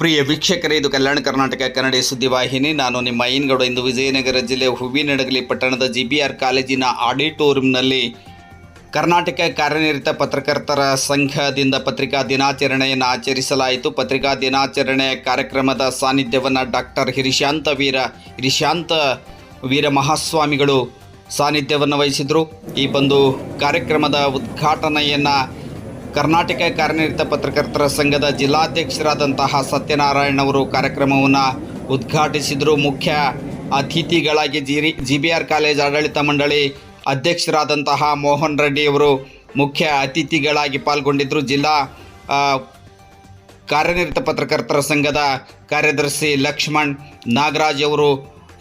ಪ್ರಿಯ ವೀಕ್ಷಕರೇ, ಇದು ಕಲ್ಯಾಣ ಕರ್ನಾಟಕ ಕನ್ನಡ ಸುದ್ದಿವಾಹಿನಿ ನಾನು ನಿಮ್ಮ ಐನ್ಗೌಡ ಇಂದು ವಿಜಯನಗರ ಜಿಲ್ಲೆ ಹೂವಿನಡಗಲಿ ಪಟ್ಟಣದ ಜಿ ಬಿ ಆರ್ ಕಾಲೇಜಿನ ಆಡಿಟೋರಿಯಂನಲ್ಲಿ ಕರ್ನಾಟಕ ಕಾರ್ಯನಿರತ ಪತ್ರಕರ್ತರ ಸಂಘದಿಂದ ಪತ್ರಿಕಾ ದಿನಾಚರಣೆಯನ್ನು ಆಚರಿಸಲಾಯಿತು. ಪತ್ರಿಕಾ ದಿನಾಚರಣೆ ಕಾರ್ಯಕ್ರಮದ ಸಾನ್ನಿಧ್ಯವನ್ನು ಡಾಕ್ಟರ್ ಹಿರಿಶಾಂತ ವೀರ ಹಿರಿಶಾಂತ ವೀರ ಮಹಾಸ್ವಾಮಿಗಳು ಸಾನ್ನಿಧ್ಯವನ್ನು ವಹಿಸಿದರು. ಈ ಒಂದು ಕಾರ್ಯಕ್ರಮದ ಉದ್ಘಾಟನೆಯನ್ನು ಕರ್ನಾಟಕ ಕಾರ್ಯನಿರತ ಪತ್ರಕರ್ತರ ಸಂಘದ ಜಿಲ್ಲಾಧ್ಯಕ್ಷರಾದಂತಹ ಸತ್ಯನಾರಾಯಣ್ ಅವರು ಕಾರ್ಯಕ್ರಮವನ್ನು ಉದ್ಘಾಟಿಸಿದರು. ಮುಖ್ಯ ಅತಿಥಿಗಳಾಗಿ ಜಿರಿ ಜಿ ಬಿ ಆರ್ ಕಾಲೇಜ್ ಆಡಳಿತ ಮಂಡಳಿ ಅಧ್ಯಕ್ಷರಾದಂತಹ ಮೋಹನ್ ರೆಡ್ಡಿ ಅವರು ಮುಖ್ಯ ಅತಿಥಿಗಳಾಗಿ ಪಾಲ್ಗೊಂಡಿದ್ದರು ಜಿಲ್ಲಾ ಕಾರ್ಯನಿರತ ಪತ್ರಕರ್ತರ ಸಂಘದ ಕಾರ್ಯದರ್ಶಿ ಲಕ್ಷ್ಮಣ್ ನಾಗರಾಜ್ ಅವರು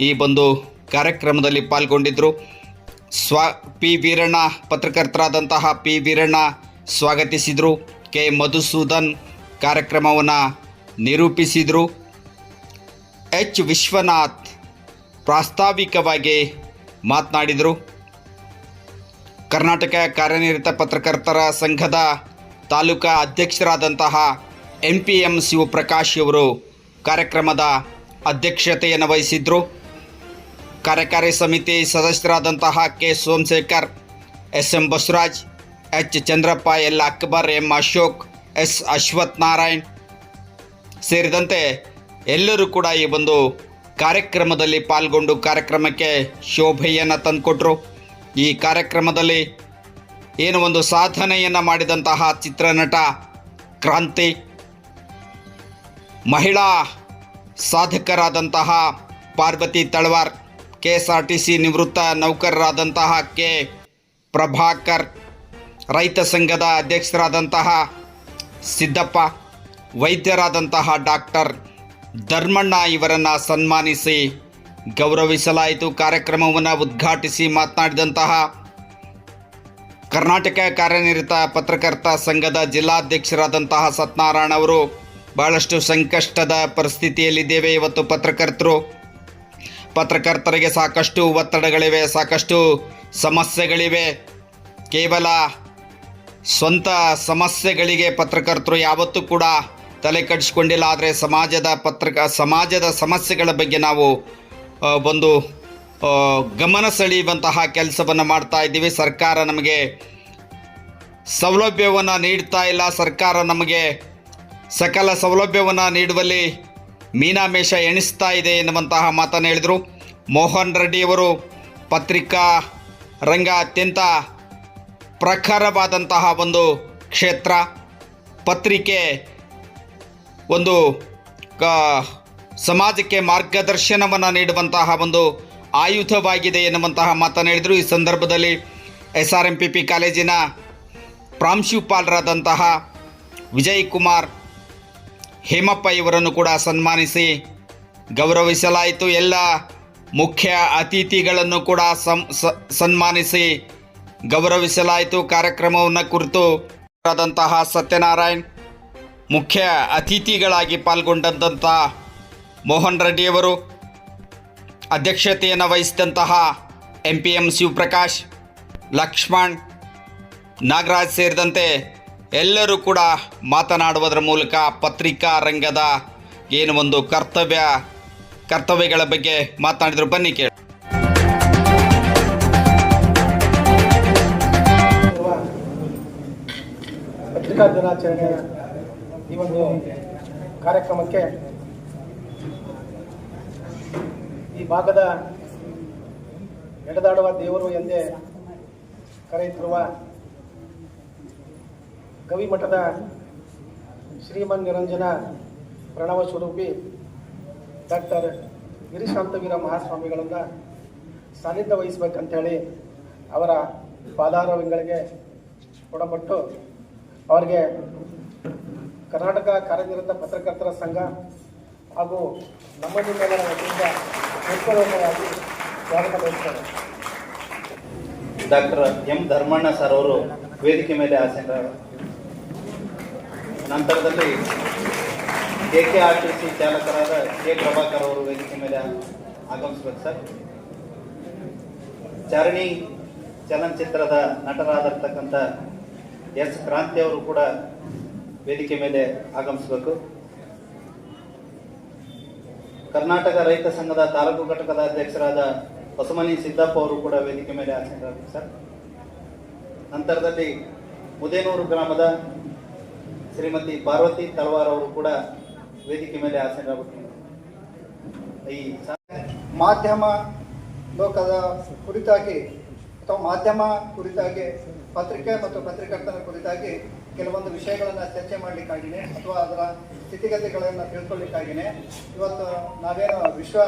ಈ ಒಂದು ಕಾರ್ಯಕ್ರಮದಲ್ಲಿ ಪಾಲ್ಗೊಂಡಿದ್ದರು ಸ್ವ, ಪಿ. ವೀರಣ್ಣ, ಪತ್ರಕರ್ತರಾದಂತಹ ಪಿ. ವೀರಣ್ಣ ಸ್ವಾಗತಿಸಿದರು. ಕೆ. ಮಧುಸೂದನ್ ಕಾರ್ಯಕ್ರಮವನ್ನು ನಿರೂಪಿಸಿದರು. ಎಚ್. ವಿಶ್ವನಾಥ್ ಪ್ರಾಸ್ತಾವಿಕವಾಗಿ ಮಾತನಾಡಿದರು. ಕರ್ನಾಟಕ ಕಾರ್ಯನಿರತ ಪತ್ರಕರ್ತರ ಸಂಘದ ತಾಲೂಕಾ ಅಧ್ಯಕ್ಷರಾದಂತಹ ಎಂ. ಪಿ. ಎಂ. ಶಿವಪ್ರಕಾಶ್ ಅವರು ಕಾರ್ಯಕ್ರಮದ ಅಧ್ಯಕ್ಷತೆಯನ್ನು ವಹಿಸಿದ್ರು. ಕಾರ್ಯಕಾರಿ ಸಮಿತಿ ಸದಸ್ಯರಾದಂತಹ K. Somashekar, S. M. Basavaraj H Chandrappa, L Akbar, M Ashok, S Ashwath Narayan ಸೇರಿದಂತೆ ಎಲ್ಲರೂ ಕೂಡ ಈ ಒಂದು ಕಾರ್ಯಕ್ರಮದಲ್ಲಿ ಪಾಲ್ಗೊಂಡು ಕಾರ್ಯಕ್ರಮಕ್ಕೆ ಶೋಭೆಯನ್ನು ತಂದುಕೊಟ್ರು. ಈ ಕಾರ್ಯಕ್ರಮದಲ್ಲಿ ಏನು ಒಂದು ಸಾಧನೆಯನ್ನು ಮಾಡಿದಂತಹ ಚಿತ್ರನಟ ಕ್ರಾಂತಿ, ಮಹಿಳಾ ಸಾಧಕರಾದಂತಹ Parvati Talawar K S R T C ನಿವೃತ್ತ ನೌಕರರಾದಂತಹ ಕೆ. ಪ್ರಭಾಕರ್ ರೈತ ಸಂಘದ ಅಧ್ಯಕ್ಷರಾದಂತಹ ಸಿದ್ದಪ್ಪ, ವೈದ್ಯರಾದಂತಹ ಡಾಕ್ಟರ್ ಧರ್ಮಣ್ಣ ಇವರನ್ನು ಸನ್ಮಾನಿಸಿ ಗೌರವಿಸಲಾಯಿತು. ಕಾರ್ಯಕ್ರಮವನ್ನು ಉದ್ಘಾಟಿಸಿ ಮಾತನಾಡಿದಂತಹ ಕರ್ನಾಟಕ ಕಾರ್ಯನಿರತ ಪತ್ರಕರ್ತ ಸಂಘದ ಜಿಲ್ಲಾಧ್ಯಕ್ಷರಾದಂತಹ ಸತ್ಯನಾರಾಯಣ ಅವರು, ಬಹಳಷ್ಟು ಸಂಕಷ್ಟದ ಪರಿಸ್ಥಿತಿಯಲ್ಲಿದ್ದೇವೆ ಇವತ್ತು ಪತ್ರಕರ್ತರು. ಪತ್ರಕರ್ತರಿಗೆ ಸಾಕಷ್ಟು ಒತ್ತಡಗಳಿವೆ, ಸಾಕಷ್ಟು ಸಮಸ್ಯೆಗಳಿವೆ. ಕೇವಲ ಸ್ವಂತ ಸಮಸ್ಯೆಗಳಿಗೆ ಪತ್ರಕರ್ತರು ಯಾವತ್ತೂ ಕೂಡ ತಲೆ ಕೆಡಿಸ್ಕೊಂಡಿಲ್ಲ. ಆದರೆ ಸಮಾಜದ ಪತ್ರಕ, ಸಮಾಜದ ಸಮಸ್ಯೆಗಳ ಬಗ್ಗೆ ನಾವು ಒಂದು ಗಮನ ಸೆಳೆಯುವಂತಹ ಕೆಲಸವನ್ನು ಮಾಡ್ತಾ ಇದ್ದೀವಿ. ಸರ್ಕಾರ ನಮಗೆ ಸೌಲಭ್ಯವನ್ನು ನೀಡ್ತಾ ಇಲ್ಲ. ಸರ್ಕಾರ ನಮಗೆ ಸಕಲ ಸೌಲಭ್ಯವನ್ನು ನೀಡುವಲ್ಲಿ ಮೀನಾಮೇಷ ಎಣಿಸ್ತಾ ಇದೆ ಎನ್ನುವಂತಹ ಮಾತನ್ನು ಹೇಳಿದರು. ಮೋಹನ್ ರೆಡ್ಡಿಯವರು ಪತ್ರಿಕಾ ರಂಗ ಅತ್ಯಂತ ಪ್ರಖರವಾದಂತಹ ಒಂದು ಕ್ಷೇತ್ರ, ಪತ್ರಿಕೆ, ಒಂದು ಕ, ಸಮಾಜಕ್ಕೆ ಮಾರ್ಗದರ್ಶನವನ್ನು ನೀಡುವಂತಹ ಒಂದು ಆಯುಧವಾಗಿದೆ ಎನ್ನುವಂತಹ ಮಾತನ್ನು ಹೇಳಿದರು. ಈ ಸಂದರ್ಭದಲ್ಲಿ S R M P P ಕಾಲೇಜಿನ ಪ್ರಾಂಶುಪಾಲರಾದಂತಹ ವಿಜಯ್ ಕುಮಾರ್ ಹೇಮಪ್ಪ ಇವರನ್ನು ಕೂಡ ಸನ್ಮಾನಿಸಿ ಗೌರವಿಸಲಾಯಿತು. ಎಲ್ಲ ಮುಖ್ಯ ಅತಿಥಿಗಳನ್ನು ಕೂಡ ಸಂ, ಸನ್ಮಾನಿಸಿ ಗೌರವಿಸಲಾಯಿತು ಕಾರ್ಯಕ್ರಮವನ್ನು ಕುರಿತು ಆದಂತಹ ಸತ್ಯನಾರಾಯಣ್ ಮುಖ್ಯ ಅತಿಥಿಗಳಾಗಿ ಪಾಲ್ಗೊಂಡಂತಹ ಮೋಹನ್ ರೆಡ್ಡಿಯವರು, ಅಧ್ಯಕ್ಷತೆಯನ್ನು ವಹಿಸಿದಂತಹ M P M Shivaprakash, Lakshman, Nagaraj ಸೇರಿದಂತೆ ಎಲ್ಲರೂ ಕೂಡ ಮಾತನಾಡುವುದರ ಮೂಲಕ ಪತ್ರಿಕಾ ರಂಗದ ಏನು ಒಂದು ಕರ್ತವ್ಯ, ಕರ್ತವ್ಯಗಳ ಬಗ್ಗೆ ಮಾತನಾಡಿದರು. ಬನ್ನಿ ಕೇಳಿ. ಪತ್ರಿಕಾ ದಿನಾಚರಣೆಯ ಈ ಒಂದು ಕಾರ್ಯಕ್ರಮಕ್ಕೆ ಈ ಭಾಗದ ಎಡದಾಡುವ ದೇವರು ಎಂದೇ ಕರೆಯುತ್ತಿರುವ ಕವಿಮಠದ ಶ್ರೀಮನ್ ನಿರಂಜನ ಪ್ರಣವ ಸ್ವರೂಪಿ ಡಾಕ್ಟರ್ ಗಿರಿಶಾಂತವೀರ ಮಹಾಸ್ವಾಮಿಗಳನ್ನು ಸಾನ್ನಿಧ್ಯ ವಹಿಸ್ಬೇಕಂತೇಳಿ ಅವರ ಪಾದಾರವಿಂಗಳಿಗೆ ಒಡಪಟ್ಟು ಅವರಿಗೆ ಕರ್ನಾಟಕ ಕಾರ್ಯನಿರತ ಪತ್ರಕರ್ತರ ಸಂಘ ಹಾಗೂ ನಮ್ಮ ನಿಮ್ಮೆಲ್ಲರ ವತಿಯಿಂದ ಹೃತ್ಪೂರ್ವಕವಾಗಿ ಸ್ವಾಗತ ಬಯಸ್ತಾರೆ ಡಾಕ್ಟರ್ ಎಂ ಧರ್ಮಣ್ಣ ಸರ್ ಅವರು ವೇದಿಕೆ ಮೇಲೆ ಆಸೀನ ನಂತರದಲ್ಲಿ K K R T C ಚಾಲಕರಾದ K Prabhakar ಅವರು ವೇದಿಕೆ ಮೇಲೆ ಆಗಮಿಸ್ಬೇಕು ಸರ್. ಚರಣಿ ಚಲನಚಿತ್ರದ ನಟರಾಗಿರ್ತಕ್ಕಂಥ ಎಸ್ ಕ್ರಾಂತಿ ಅವರು ಕೂಡ ವೇದಿಕೆ ಮೇಲೆ ಆಗಮಿಸಬೇಕು. ಕರ್ನಾಟಕ ರೈತ ಸಂಘದ ತಾಲೂಕು ಘಟಕದ ಅಧ್ಯಕ್ಷರಾದ ಹೊಸಮನಿ ಸಿದ್ದಪ್ಪ ಅವರು ಕೂಡ ವೇದಿಕೆ ಮೇಲೆ ಆಸೀನರಾಗಬೇಕು ಸರ್. ನಂತರದಲ್ಲಿ ಮುದೇನೂರು ಗ್ರಾಮದ ಶ್ರೀಮತಿ ಪಾರ್ವತಿ ತಳವಾರ್ ಅವರು ಕೂಡ ವೇದಿಕೆ ಮೇಲೆ ಆಸೀನರಾಗಬೇಕು ಈ ಮಾಧ್ಯಮ ಲೋಕದ ಕುರಿತಾಗಿ ಅಥವಾ ಮಾಧ್ಯಮ ಕುರಿತಾಗಿ, ಪತ್ರಿಕೆ ಮತ್ತು ಪತ್ರಿಕರ್ತನ ಕುರಿತಾಗಿ ಕೆಲವೊಂದು ವಿಷಯಗಳನ್ನು ಚರ್ಚೆ ಮಾಡಲಿಕ್ಕಾಗಿನೇ ಅಥವಾ ಅದರ ಸ್ಥಿತಿಗತಿಗಳನ್ನು ತಿಳ್ಕೊಳ್ಳಿಕ್ಕಾಗಿಯೇ ಇವತ್ತು ನಾವೇನು ವಿಶ್ವ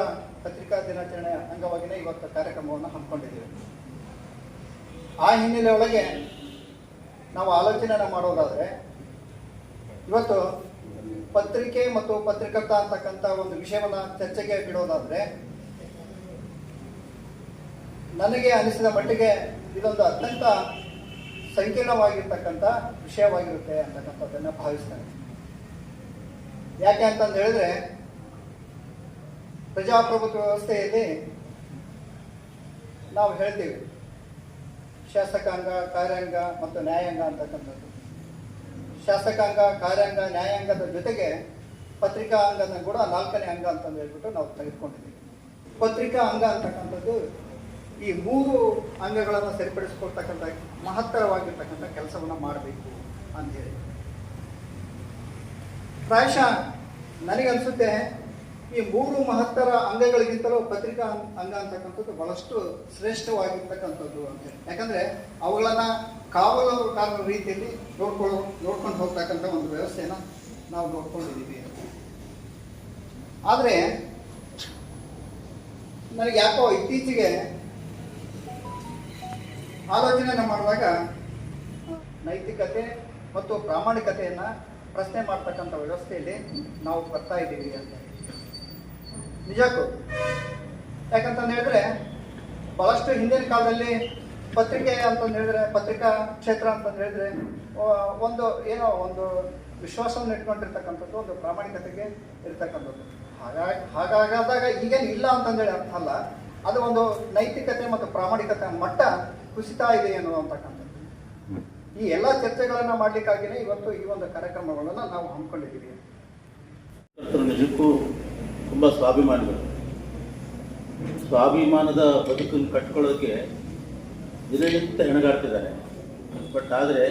ಪತ್ರಿಕಾ ದಿನಾಚರಣೆ ಅಂಗವಾಗಿನೇ ಇವತ್ತು ಕಾರ್ಯಕ್ರಮವನ್ನು ಹಮ್ಮಿಕೊಂಡಿದ್ದೇವೆ. ಆ ಹಿನ್ನೆಲೆ ಒಳಗೆ ನಾವು ಆಲೋಚನೆನ ಮಾಡೋದಾದರೆ, ಇವತ್ತು ಪತ್ರಿಕೆ ಮತ್ತು ಪತ್ರಿಕರ್ತ ಅಂತಕ್ಕಂಥ ಒಂದು ವಿಷಯವನ್ನ ಚರ್ಚೆಗೆ ಬಿಡೋದಾದ್ರೆ ನನಗೆ ಅನಿಸಿದ ಮಟ್ಟಿಗೆ ಇದೊಂದು ಅತ್ಯಂತ ಸಂಕೀರ್ಣವಾಗಿರ್ತಕ್ಕಂಥ ವಿಷಯವಾಗಿರುತ್ತೆ ಅಂತಕ್ಕಂಥದ್ದನ್ನು ಭಾವಿಸ್ತೇನೆ. ಯಾಕೆ ಅಂತಂದು ಹೇಳಿದ್ರೆ, ಪ್ರಜಾಪ್ರಭುತ್ವ ವ್ಯವಸ್ಥೆಯಲ್ಲಿ ನಾವು ಹೇಳ್ತೀವಿ, ಶಾಸಕಾಂಗ, ಕಾರ್ಯಾಂಗ ಮತ್ತು ನ್ಯಾಯಾಂಗ ಅಂತಕ್ಕಂಥದ್ದು. ಶಾಸಕಾಂಗ, ಕಾರ್ಯಾಂಗ, ನ್ಯಾಯಾಂಗದ ಜೊತೆಗೆ ಪತ್ರಿಕಾ ಅಂಗನ ಕೂಡ ನಾಲ್ಕನೇ ಅಂಗ ಅಂತಂದು ಹೇಳ್ಬಿಟ್ಟು ನಾವು ತೆಗೆದುಕೊಂಡಿದ್ದೀವಿ. ಪತ್ರಿಕಾ ಅಂಗ ಅಂತಕ್ಕಂಥದ್ದು ಈ ಮೂರು ಅಂಗಗಳನ್ನು ಸರಿಪಡಿಸಿಕೊಳ್ತಕ್ಕಂಥ ಮಹತ್ತರವಾಗಿರ್ತಕ್ಕಂಥ ಕೆಲಸವನ್ನು ಮಾಡಬೇಕು ಅಂತೇಳಿ ಪ್ರಾಯಶಃ ನನಗನ್ಸುತ್ತೆ ಈ ಮೂರು ಮಹತ್ತರ ಅಂಗಗಳಿಗಿಂತಲೂ ಪತ್ರಿಕಾ ಅಂಗ ಅಂತಕ್ಕಂಥದ್ದು ಬಹಳಷ್ಟು ಶ್ರೇಷ್ಠವಾಗಿರ್ತಕ್ಕಂಥದ್ದು ಅಂತೇಳಿ ಯಾಕಂದ್ರೆ ಅವುಗಳನ್ನ ಕಾರಣ ರೀತಿಯಲ್ಲಿ ನೋಡ್ಕೊಳ್ಳೋ ನೋಡ್ಕೊಂಡು ಹೋಗ್ತಕ್ಕಂಥ ಒಂದು ವ್ಯವಸ್ಥೆನ ನಾವು ನೋಡ್ಕೊಂಡಿದ್ದೀವಿ. ಆದರೆ, ನನಗೆ ಯಾಕೋ ಇತ್ತೀಚೆಗೆ ಆಲೋಚನೆ ಮಾಡುವಾಗ ನೈತಿಕತೆ ಮತ್ತು ಪ್ರಾಮಾಣಿಕತೆಯನ್ನು ಪ್ರಶ್ನೆ ಮಾಡ್ತಕ್ಕಂಥ ವ್ಯವಸ್ಥೆಯಲ್ಲಿ ನಾವು ಬರ್ತಾ ಇದ್ದೀವಿ ಅಂತ. ನಿಜಕ್ಕೂ ಯಾಕಂತ ಹೇಳಿದ್ರೆ ಬಹಳಷ್ಟು ಹಿಂದಿನ ಕಾಲದಲ್ಲಿ ಪತ್ರಿಕೆ ಅಂತಂದು ಹೇಳಿದ್ರೆ, ಪತ್ರಿಕಾ ಕ್ಷೇತ್ರ ಅಂತಂದು ಹೇಳಿದ್ರೆ ಒಂದು ಏನೋ ಒಂದು ವಿಶ್ವಾಸವನ್ನು ಇಟ್ಕೊಂಡಿರ್ತಕ್ಕಂಥದ್ದು, ಒಂದು ಪ್ರಾಮಾಣಿಕತೆಗೆ ಇರ್ತಕ್ಕಂಥದ್ದು. ಹಾಗಾಗಿ ಹಾಗಾಗಾದಾಗ ಈಗೇನು ಇಲ್ಲ ಅಂತಂದೇಳಿ ಅರ್ಥ ಅಲ್ಲ. ಅದು ಒಂದು ನೈತಿಕತೆ ಮತ್ತು ಪ್ರಾಮಾಣಿಕತೆ ಮಟ್ಟ ಕುಸಿತಾ ಇದೆ ಅನ್ನುವಂತಕ್ಕಂಥದ್ದು ಈ ಎಲ್ಲ ಚರ್ಚೆಗಳನ್ನ ಮಾಡ್ಲಿಕ್ಕಾಗಿನೇ ಇವತ್ತು ಈ ಒಂದು ಕಾರ್ಯಕ್ರಮಗಳನ್ನ ನಾವು ಹಮ್ಮಿಕೊಂಡಿದ್ದೀವಿ. ನಿಜಕ್ಕೂ ತುಂಬ ಸ್ವಾಭಿಮಾನಿಗಳು. ಸ್ವಾಭಿಮಾನದ ಬದುಕನ್ನು ಕಟ್ಕೊಳ್ಳೋಕೆ ದಿನನಿತ್ಯ ಹೆಣಗಾಡ್ತಿದ್ದಾರೆ. ಬಟ್ ಆದರೆ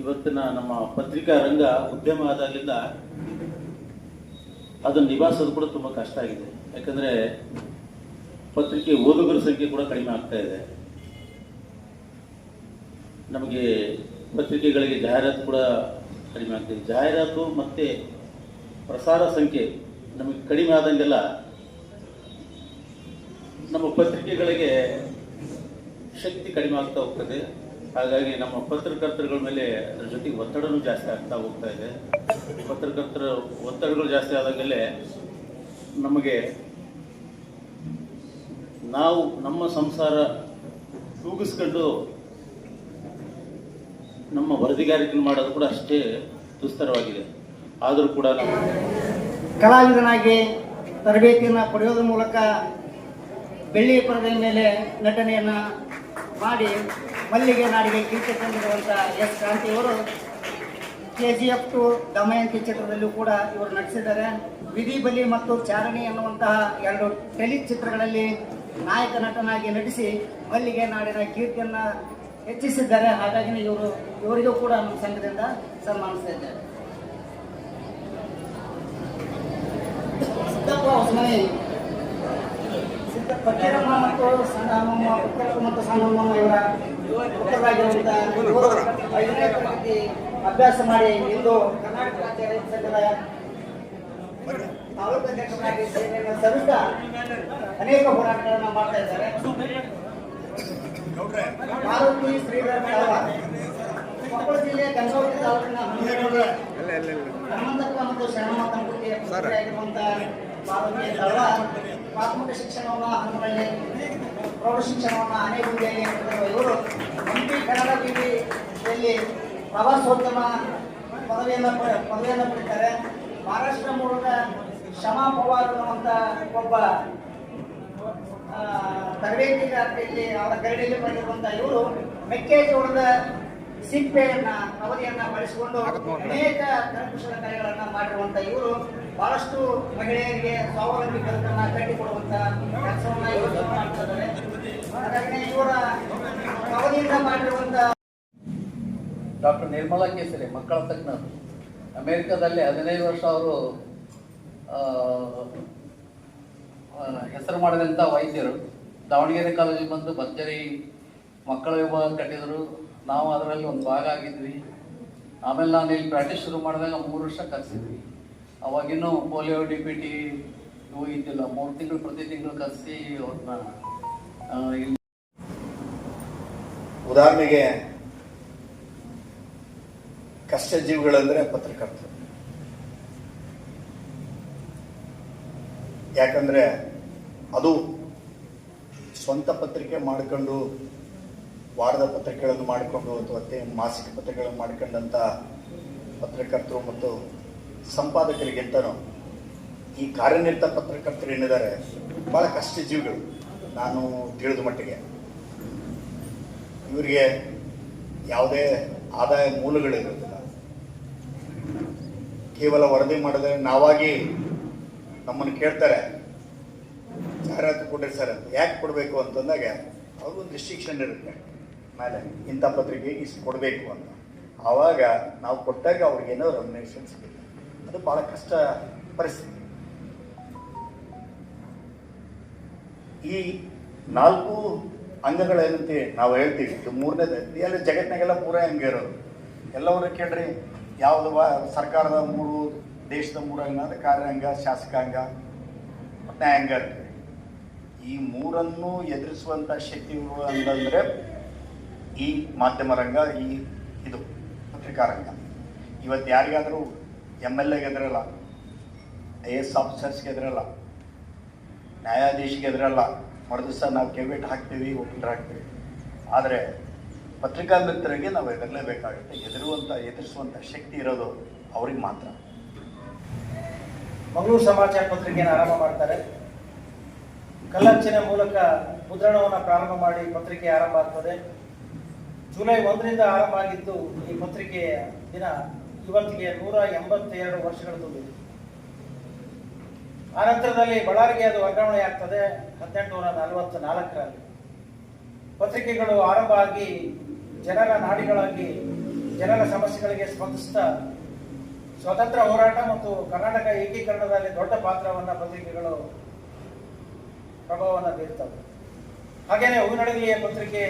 ಇವತ್ತಿನ ನಮ್ಮ ಪತ್ರಿಕಾ ರಂಗ ಉದ್ಯಮ ಆದಾಗಲಿಂದ ಅದನ್ನು ನಿಭಾಯಿಸೋದು ಕೂಡ ತುಂಬ ಕಷ್ಟ ಆಗಿದೆ. ಯಾಕಂದರೆ ಪತ್ರಿಕೆ ಓದುಗರ ಸಂಖ್ಯೆ ಕೂಡ ಕಡಿಮೆ ಆಗ್ತಾ ಇದೆ. ನಮಗೆ ಪತ್ರಿಕೆಗಳಿಗೆ ಜಾಹೀರಾತು ಕೂಡ ಕಡಿಮೆ ಆಗ್ತದೆ ಜಾಹೀರಾತು ಮತ್ತು ಪ್ರಸಾರ ಸಂಖ್ಯೆ ನಮಗೆ ಕಡಿಮೆ ಆದಂಗೆಲ್ಲ ನಮ್ಮ ಪತ್ರಿಕೆಗಳಿಗೆ ಶಕ್ತಿ ಕಡಿಮೆ ಆಗ್ತಾ ಹೋಗ್ತದೆ. ಹಾಗಾಗಿ ನಮ್ಮ ಪತ್ರಕರ್ತರುಗಳ ಮೇಲೆ ಅದ್ರ ಜೊತೆಗೆ ಒತ್ತಡನೂ ಜಾಸ್ತಿ ಆಗ್ತಾ ಹೋಗ್ತಾ ಇದೆ. ಪತ್ರಕರ್ತರ ಒತ್ತಡಗಳು ಜಾಸ್ತಿ ಆದಾಗಲೇ ನಮಗೆ ನಾವು ನಮ್ಮ ಸಂಸಾರ ತೂಗಿಸ್ಕೊಂಡು ನಮ್ಮ ವರದಿಗಾರಿಕೆ ಮಾಡೋದು ಕೂಡ ಅಷ್ಟೇ ದುಸ್ತರವಾಗಿದೆ. ಆದರೂ ಕೂಡ ನಾವು ಕಲಾವಿದನಾಗಿ ತರಬೇತಿಯನ್ನು ಪಡೆಯೋದ್ರ ಮೂಲಕ ಬೆಳ್ಳಿ ಪರದೆಯ ಮೇಲೆ ನಟನೆಯನ್ನು ಮಾಡಿ ಮಲ್ಲಿಗೆ ನಾಡಿಗೆ ಕೀರ್ತಿ ತಂದಿರುವಂಥ S ಕ್ರಾಂತಿಯವರು K G F two Damayanti ಚಿತ್ರದಲ್ಲೂ ಕೂಡ ಇವರು ನಟಿಸಿದ್ದಾರೆ. ವಿಧಿ ಬಲಿ ಮತ್ತು ಚಾರಣಿ ಅನ್ನುವಂತಹ ಎರಡು ಟೆಲಿ ಚಿತ್ರಗಳಲ್ಲಿ ನಾಯಕ ನಟನಾಗಿ ನಟಿಸಿ ಮಲ್ಲಿಗೆ ನಾಡಿನ ಕೀರ್ತಿಯನ್ನು ಹೆಚ್ಚಿಸಿದ್ದಾರೆ. ಹಾಗಾಗಿ ಇವರು ಇವರಿಗೂ ಕೂಡ ನಮ್ಮ ಸಂಘದಿಂದ ಸನ್ಮಾನಿಸ್ತಾ ಇದ್ದಾರೆ. ಸಿದ್ದಪ್ಪ ಮತ್ತು ಸಣ್ಣಮ್ಮ ಮತ್ತು ಸಣ್ಣಮ್ಮ ಇವರ ಅಭ್ಯಾಸ ಮಾಡಿ ಇಂದು ಕರ್ನಾಟಕ ರಾಜ್ಯ ರೈತ ಸಂಘದ ತಾಲೂಕು ಅಧ್ಯಕ್ಷರಾಗಿ ಸೇವೆಯನ್ನು ಅನೇಕ ಹೋರಾಟಗಳನ್ನು ಮಾಡ್ತಾ ಇದ್ದಾರೆ. ಮಾರುತಿ ಶ್ರೀಧರ್. ಕೊಪ್ಪಳ ಜಿಲ್ಲೆಯ ತಾಲೂಕಿನ ಹನುಮಂತಪ್ಪ ಮತ್ತು ಶರಣಮ್ಮ ದಂಪತಿಯ ಪುತ್ರಿಯಾಗಿರುವಂಥ ಮಾರುತಿ ಪ್ರಾಥಮಿಕ ಶಿಕ್ಷಣವನ್ನು ಪ್ರೌಢ ಶಿಕ್ಷಣವನ್ನು ಆನೆಗುಂದಿಯಲ್ಲಿ ಇವರು ಹಂಪಿ ಕನ್ನಡ ವಿವಿಯಲ್ಲಿ ಪ್ರವಾಸೋದ್ಯಮ ಪದವಿಯನ್ನು ಪದವಿಯನ್ನು ಪಡಿತಾರೆ. ಮಹಾರಾಷ್ಟ್ರ ಮೂಲದ ಶಮಾ ಪವಾರ್ ಅನ್ನುವಂಥ ಒಬ್ಬ ತರಬೇತಿಗಾರರಲ್ಲಿ ಅವರ ಗೈಡಲ್ಲಿ ಬಂದಿರುವಂತಹ ಇವರು ಮೆಕ್ಕೆಜೋಳದ ಸಿಪ್ಪೆಯನ್ನ ಅವಧಿಯನ್ನ ಬಳಸಿಕೊಂಡು ಅನೇಕ ಕರಕುಶಲ ಕಾರ್ಯಗಳನ್ನ ಮಾಡಿರುವಂತ ಇವರು ಬಹಳಷ್ಟು ಮಹಿಳೆಯರಿಗೆ ಸ್ವಾವಲಂಬಿ ಬದುಕನ್ನ ಕಟ್ಟಿಕೊಡುವಂತ ಕೆಲಸವನ್ನ ಇವರು ಮಾಡ್ತಾ ಇದ್ದಾರೆ. ಹಾಗಾಗಿ ಇವರ ಅವಧಿಯಿಂದ ಮಾಡಿರುವಂತ ಡಾಕ್ಟರ್ ನಿರ್ಮಲಾ ಕೇಸರಿ ಮಕ್ಕಳ ತಜ್ಞರು. ಅಮೇರಿಕಾದಲ್ಲಿ ಹದಿನೈದು ವರ್ಷ ಅವರು ಹೆಸರು ಮಾಡಿದಂಥ ವೈದ್ಯರು ದಾವಣಗೆರೆ ಕಾಲೇಜಿಗೆ ಬಂದು ಭರ್ಜರಿ ಮಕ್ಕಳ ವಿಭಾಗ ಕಟ್ಟಿದರು. ನಾವು ಅದರಲ್ಲಿ ಒಂದು ಭಾಗ ಆಗಿದ್ವಿ. ಆಮೇಲೆ ನಾನು ಇಲ್ಲಿ ಪ್ರಾಕ್ಟೀಸ್ ಶುರು ಮಾಡಿದಾಗ ಮೂರು ವರ್ಷ ಕಲಿಸಿದ್ವಿ. ಅವಾಗಿನ್ನೂ ಪೋಲಿಯೋ, ಡಿ ಪಿ ಟಿ ಇವು ಇದ್ದಿಲ್ಲ. ಮೂರು ತಿಂಗಳು ಪ್ರತಿ ತಿಂಗಳು ಕಲಿಸಿ ಅವ್ರನ್ನ ಉದಾಹರಣೆಗೆ ಕಷ್ಟ ಜೀವಿಗಳಂದ್ರೆ ಪತ್ರಕರ್ತರು. ಯಾಕಂದ್ರೆ ಅದು ಸ್ವಂತ ಪತ್ರಿಕೆ ಮಾಡಿಕೊಂಡು ವಾರದ ಪತ್ರಿಕೆಗಳನ್ನು ಮಾಡಿಕೊಂಡು ಅಥವಾ ಮಾಸಿಕ ಪತ್ರಿಕೆಗಳನ್ನು ಮಾಡಿಕೊಂಡಂಥ ಪತ್ರಕರ್ತರು ಮತ್ತು ಸಂಪಾದಕರಿಗಿಂತನೂ ಈ ಕಾರ್ಯನಿರತ ಪತ್ರಕರ್ತರು ಏನಿದ್ದಾರೆ ಭಾಳ ಕಷ್ಟ ಜೀವಿಗಳು. ನಾನು ತಿಳಿದ ಮಟ್ಟಿಗೆ ಇವರಿಗೆ ಯಾವುದೇ ಆದಾಯ ಮೂಲಗಳಿರೋದಿಲ್ಲ ಕೇವಲ ವರದಿ ಮಾಡಿದ್ರೆ ನಾವಾಗಿ ನಮ್ಮನ್ನು ಕೇಳ್ತಾರೆ. ಜಾಹೀರಾತು ಕೊಟ್ಟಿರ್ತಾರೆ ಯಾಕೆ ಕೊಡಬೇಕು ಅಂತಂದಾಗ ಅವ್ರಿಗೊಂದು ರಿಸ್ಟ್ರಿಕ್ಷನ್ ಇರುತ್ತೆ. ಮೇಲೆ ಇಂಥ ಪತ್ರಿಕೆ ಇಷ್ಟು ಕೊಡಬೇಕು ಅಂತ. ಆವಾಗ ನಾವು ಕೊಟ್ಟಾಗ ಅವ್ರಿಗೇನೋ ರೆಮ್ಯುನೇಷನ್ ಸಿಗುತ್ತೆ ಅದು ಭಾಳ ಕಷ್ಟ ಪರಿಸ್ಥಿತಿ. ಈ ನಾಲ್ಕು ಅಂಗಗಳೇನಂತೆ ನಾವು ಹೇಳ್ತೀವಿ. ಇದು ಮೂರನೇದು. ಎಲ್ಲ ಜಗತ್ತಿನಾಗೆಲ್ಲ ಪೂರ ಹಂಗೆ ಇರೋದು. ಎಲ್ಲವರು ಕೇಳ್ರಿ. ಯಾವುದು ಸರ್ಕಾರದ ಮೂರು ದೇಶದ ಮೂರು ಅಂಗ ಅಂದರೆ ಕಾರ್ಯಾಂಗ, ಶಾಸಕಾಂಗ, ನ್ಯಾಯಾಂಗ ಈ ಮೂರನ್ನು ಎದುರಿಸುವಂಥ ಶಕ್ತಿ ಇರುವ ಅಂತಂದರೆ ಈ ಮಾಧ್ಯಮ ರಂಗ, ಈ ಇದು ಪತ್ರಿಕಾ ರಂಗ. ಇವತ್ತು ಯಾರಿಗಾದರೂ ಎಂ ಎಲ್ ಎಗೆ ಎದುರಲ್ಲ ಐ ಎಸ್ ಆಫೀಸರ್ಸ್ಗೆ ಎದುರಲ್ಲ, ನ್ಯಾಯಾಧೀಶಿಗೆ ಎದುರಲ್ಲ ಮರುದಿವಸ ನಾವು ಕೆವಿಟ್ ಹಾಕ್ತೀವಿ ಒಪ್ಪಿಟ್ರೆ ಹಾಕ್ತೀವಿ. ಆದರೆ ಪತ್ರಿಕಾ ಮಿತ್ರರಿಗೆ ನಾವು ಎದುರಲೇಬೇಕಾಗುತ್ತೆ ಎದುರುವಂಥ ಎದುರಿಸುವಂಥ ಶಕ್ತಿ ಇರೋದು ಅವ್ರಿಗೆ ಮಾತ್ರ. ಮಂಗಳೂರು ಸಮಾಚಾರ ಪತ್ರಿಕೆಯನ್ನು ಆರಂಭ ಮಾಡ್ತಾರೆ. ಕಲ್ಲಂಚಿನ ಮೂಲಕ ಮುದ್ರಣವನ್ನು ಪ್ರಾರಂಭ ಮಾಡಿ ಪತ್ರಿಕೆ ಆರಂಭ ಆಗ್ತದೆ. ಜುಲೈ ಒಂದರಿಂದ ಆರಂಭ ಆಗಿದ್ದು ಈ ಪತ್ರಿಕೆಯ ದಿನ ಇವತ್ತಿಗೆ ನೂರ ಎಂಬತ್ತೆರಡು ವರ್ಷಗಳು ತುಂಬಿದೆ. ಆ ನಂತರದಲ್ಲಿ ಬಳ್ಳಾರಿಗೆ ಅದು ವರ್ಗಾವಣೆ ಆಗ್ತದೆ, ಹದಿನೆಂಟುನೂರ ನಲವತ್ತ ನಾಲ್ಕರಲ್ಲಿ ಪತ್ರಿಕೆಗಳು ಆರಂಭ ಆಗಿ ಜನರ ನಾಡಿಗಳಾಗಿ, ಜನರ ಸಮಸ್ಯೆಗಳಿಗೆ ಸ್ಪಂದಿಸ್ತಾ ಸ್ವತಂತ್ರ ಹೋರಾಟ ಮತ್ತು ಕರ್ನಾಟಕ ಏಕೀಕರಣದಲ್ಲಿ ದೊಡ್ಡ ಪಾತ್ರವನ್ನು ಪತ್ರಿಕೆಗಳು ಪ್ರಭಾವವನ್ನು ಬೀರ್ತವೆ ಹಾಗೆಯೇ ಹೂವಿನಡಗಲಿಯ ಪತ್ರಿಕೆ,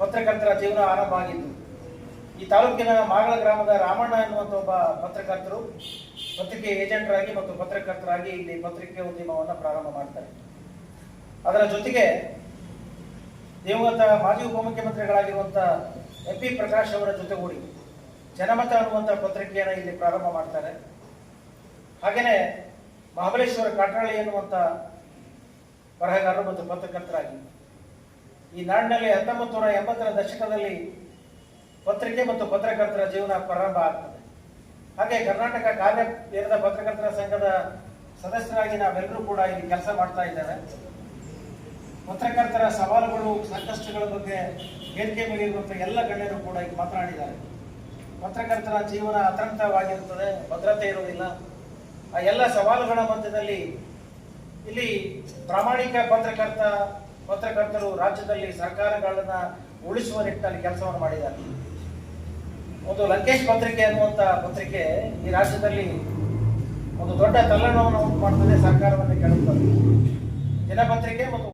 ಪತ್ರಕರ್ತರ ಜೀವನ ಆರಂಭ ಆಗಿದ್ದು, ಈ ತಾಲೂಕಿನ ಮಾಗಳ ಗ್ರಾಮದ ರಾಮಣ್ಣ ಎನ್ನುವಂಥ ಒಬ್ಬ ಪತ್ರಕರ್ತರು ಪತ್ರಿಕೆ ಏಜೆಂಟರಾಗಿ ಮತ್ತು ಪತ್ರಕರ್ತರಾಗಿ ಇಲ್ಲಿ ಪತ್ರಿಕೆ ಉದ್ಯಮವನ್ನು ಪ್ರಾರಂಭ ಮಾಡ್ತಾರೆ. ಅದರ ಜೊತೆಗೆ ದಿವಂಗತ ಮಾಜಿ ಉಪಮುಖ್ಯಮಂತ್ರಿಗಳಾಗಿರುವಂಥ ಎಂ ಪಿ ಪ್ರಕಾಶ್ ಅವರ ಜೊತೆಗೂಡಿ ಜನಮತ ಅನ್ನುವಂಥ ಪತ್ರಿಕೆಯನ್ನು ಇಲ್ಲಿ ಪ್ರಾರಂಭ ಮಾಡ್ತಾರೆ. ಹಾಗೆಯೇ ಮಹಾಬಲೇಶ್ವರ ಕಾಟ್ರಾಳಿ ಎನ್ನುವಂಥ ಬರಹಗಾರರು ಮತ್ತು ಪತ್ರಕರ್ತರಾಗಿ. ಈ ನಾಡಿನಲ್ಲಿ ಹತ್ತೊಂಬತ್ತು ನೂರ ಎಂಬತ್ತರ ದಶಕದಲ್ಲಿ ಪತ್ರಿಕೆ ಮತ್ತು ಪತ್ರಕರ್ತರ ಜೀವನ ಪ್ರಾರಂಭ ಆಗ್ತದೆ. ಹಾಗೆ ಕರ್ನಾಟಕ ಕಾರ್ಯ ನಿರತ ಪತ್ರಕರ್ತರ ಸಂಘದ ಸದಸ್ಯರಾಗಿ ನಾವೆಲ್ಲರೂ ಕೂಡ ಇಲ್ಲಿ ಕೆಲಸ ಮಾಡ್ತಾ ಇದ್ದೇವೆ. ಪತ್ರಕರ್ತರ ಸವಾಲುಗಳು, ಸಂಕಷ್ಟಗಳ ಬಗ್ಗೆ ವೇದಿಕೆ ಮೇಲಿರುವಂತಹ ಎಲ್ಲ ಗಣ್ಯರು ಕೂಡ ಈಗ ಮಾತನಾಡಿದ್ದಾರೆ. ಪತ್ರಕರ್ತರ ಜೀವನ ಅತಂತವಾಗಿರುತ್ತದೆ ಭದ್ರತೆ ಇರುವುದಿಲ್ಲ. ಆ ಎಲ್ಲ ಸವಾಲುಗಳ ಮಧ್ಯದಲ್ಲಿ ಇಲ್ಲಿ ಪ್ರಾಮಾಣಿಕ ಪತ್ರಕರ್ತ, ಪತ್ರಕರ್ತರು ರಾಜ್ಯದಲ್ಲಿ ಸರ್ಕಾರಗಳನ್ನ ಉಳಿಸುವ ನಿಟ್ಟಿನಲ್ಲಿ ಕೆಲಸವನ್ನು ಮಾಡಿದ್ದಾರೆ. ಒಂದು ಲಂಕೇಶ್ ಪತ್ರಿಕೆ ಅನ್ನುವಂಥ ಪತ್ರಿಕೆ ಈ ರಾಜ್ಯದಲ್ಲಿ ಒಂದು ದೊಡ್ಡ ತಲ್ಲಣವನ್ನು ಉಂಟು ಮಾಡ್ತದೆ ಸರ್ಕಾರವನ್ನು ಕೇಳುತ್ತದೆ ದಿನಪತ್ರಿಕೆ ಮತ್ತು